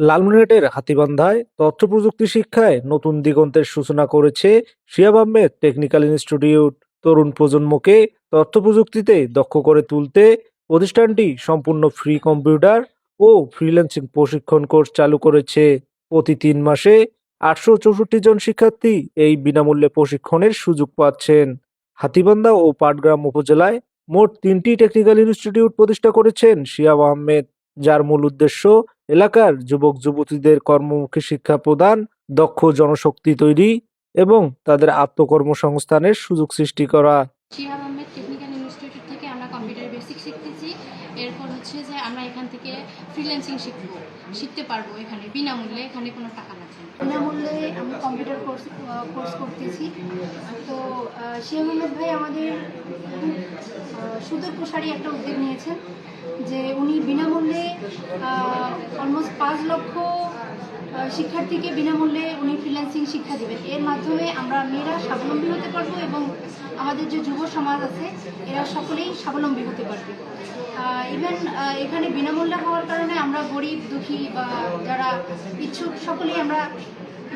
লালমনিরহাটের হাতীবান্ধায় তথ্য প্রযুক্তি শিক্ষায় নতুন দিগন্তের সূচনা করেছে শিয়াব আহমেদ টেকনিক্যাল ইনস্টিটিউট। তরুণ প্রজন্মকে তথ্য প্রযুক্তিতে দক্ষ করে তুলতে প্রতিষ্ঠানটি সম্পূর্ণ ফ্রি কম্পিউটার ও ফ্রিল্যান্সিং প্রশিক্ষণ কোর্স চালু করেছে। প্রতি তিন মাসে আটশো চৌষট্টি জন শিক্ষার্থী এই বিনামূল্যে প্রশিক্ষণের সুযোগ পাচ্ছেন। হাতীবান্ধা ও পাটগ্রাম উপজেলায় মোট তিনটি টেকনিক্যাল ইনস্টিটিউট প্রতিষ্ঠা করেছেন শিয়াব আহমেদ যার মূল উদ্দেশ্য এলাকার যুবক যুবতীদের কর্মমুখী শিক্ষা প্রদান দক্ষ জনশক্তি তৈরি এবং তাদের আত্মকর্মসংস্থানের সুযোগ সৃষ্টি করা। শিহাব আহমেদ টেকনিক্যাল ইনস্টিটিউট থেকে আমরা কম্পিউটার বেসিক শিখতেছি। এরপর হচ্ছে যে আমরা এখান থেকে ফ্রিল্যান্সিং শিখব শিখতে পারব এখানে। বিনামূল্যে এখানে কোনো টাকা লাগবে বিনামূল্যে আমি কম্পিউটার কোর্স কোর্স করতেছি। তো শিয়াম আহমেদ ভাই আমাদের সুদূর প্রসারী একটা উদ্যোগ নিয়েছেন যে উনি বিনামূল্যে অলমোস্ট পাঁচ লক্ষ শিক্ষার্থীকে বিনামূল্যে উনি ফ্রিল্যান্সিং শিক্ষা দেবেন। এর মাধ্যমে আমরা মেয়েরা স্বাবলম্বী হতে পারব এবং আমাদের যে যুব সমাজ আছে, এরা সকলেই স্বাবলম্বী হতে পারবে। ইভেন এখানে বিনামূল্যে হওয়ার কারণে আমরা গরিব, দুঃখী বা যারা ইচ্ছুক, সকলেই আমরা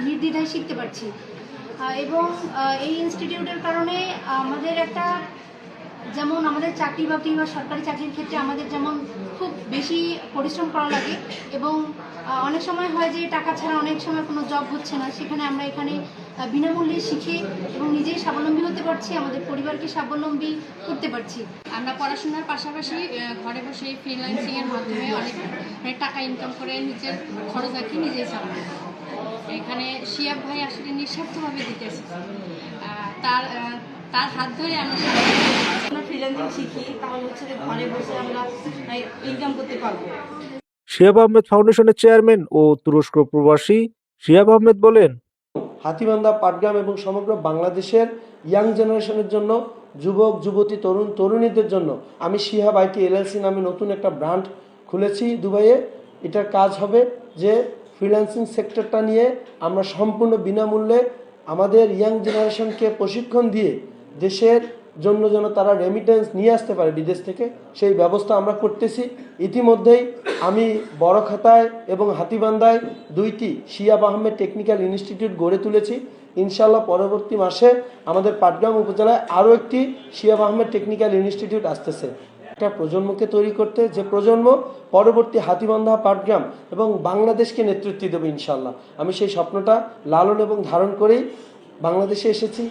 নির্দ্বিধায় শিখতে পারছি। এবং এই ইনস্টিটিউটের কারণে আমাদের একটা যেমন আমাদের চাকরি বাকরি বা সরকারি চাকরির ক্ষেত্রে আমাদের যেমন খুব বেশি পরিশ্রম করা লাগে এবং অনেক সময় হয় যে টাকা ছাড়া অনেক সময় কোনো জব হচ্ছে না। সেখানে আমরা এখানে বিনামূল্যে শিখে এবং নিজেই স্বাবলম্বী হতে পারছি, আমাদের পরিবারকে স্বাবলম্বী করতে পারছি। আমরা পড়াশোনার পাশাপাশি ঘরে বসে ফ্রিল্যান্সিং এর মাধ্যমে অনেক অনেক টাকা ইনকাম করে নিজের খরচ আর কি নিজেই চালাবো এখানে শিয়াব ভাই আসলে নিঃস্বার্থভাবে দিতেছে তার তার হাত ধরে আমরা আমরা ফ্রিল্যান্সিং শিখি তাহলে হচ্ছে যে ঘরে বসে আমরা ইনকাম করতে পারব। শিহাব আহমেদ ফাউন্ডেশনের চেয়ারম্যান ও তুরস্ক প্রবাসী শিহাব আহমেদ বলেন হাতিবান্ধা পাটগ্রাম এবং সমগ্র বাংলাদেশের ইয়াং জেনারেশনের জন্য যুবক যুবতী তরুণ তরুণীদের জন্য আমি শিহাব আইটি এলএলসি নামে নতুন একটা ব্রান্ড খুলেছি দুবাইয়ে। এটার কাজ হবে যে ফ্রিল্যান্সিং সেক্টরটা নিয়ে আমরা সম্পূর্ণ বিনামূল্যে আমাদের ইয়াং জেনারেশনকে প্রশিক্ষণ দিয়ে দেশের জন্য যেন তারা রেমিটেন্স নিয়ে আসতে পারে বিদেশ থেকে, সেই ব্যবস্থা আমরা করতেছি। ইতিমধ্যেই আমি বড় খাতায় এবং হাতিবান্ধায় দুইটি শিয়াব আহমেদ টেকনিক্যাল ইনস্টিটিউট গড়ে তুলেছি। ইনশাল্লাহ পরবর্তী মাসে আমাদের পাটগ্রাম উপজেলায় আরও একটি শিয়াব আহমেদ টেকনিক্যাল ইনস্টিটিউট আসতেছে। একটা প্রজন্মকে তৈরি করতে, যে প্রজন্ম পরবর্তী হাতিবান্ধা পাটগ্রাম এবং বাংলাদেশকে নেতৃত্ব দেবে ইনশাল্লাহ আমি সেই স্বপ্নটা লালন এবং ধারণ করেই বাংলাদেশে এসেছি।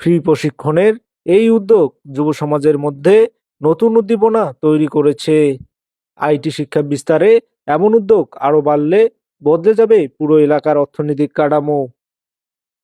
ফ্রি প্রশিক্ষণের এই উদ্যোগ যুব সমাজের মধ্যে নতুন উদ্দীপনা তৈরি করেছে। আইটি শিক্ষা বিস্তারে এমন উদ্যোগ আরও বাড়লে বদলে যাবে পুরো এলাকার অর্থনৈতিক কাঠামো।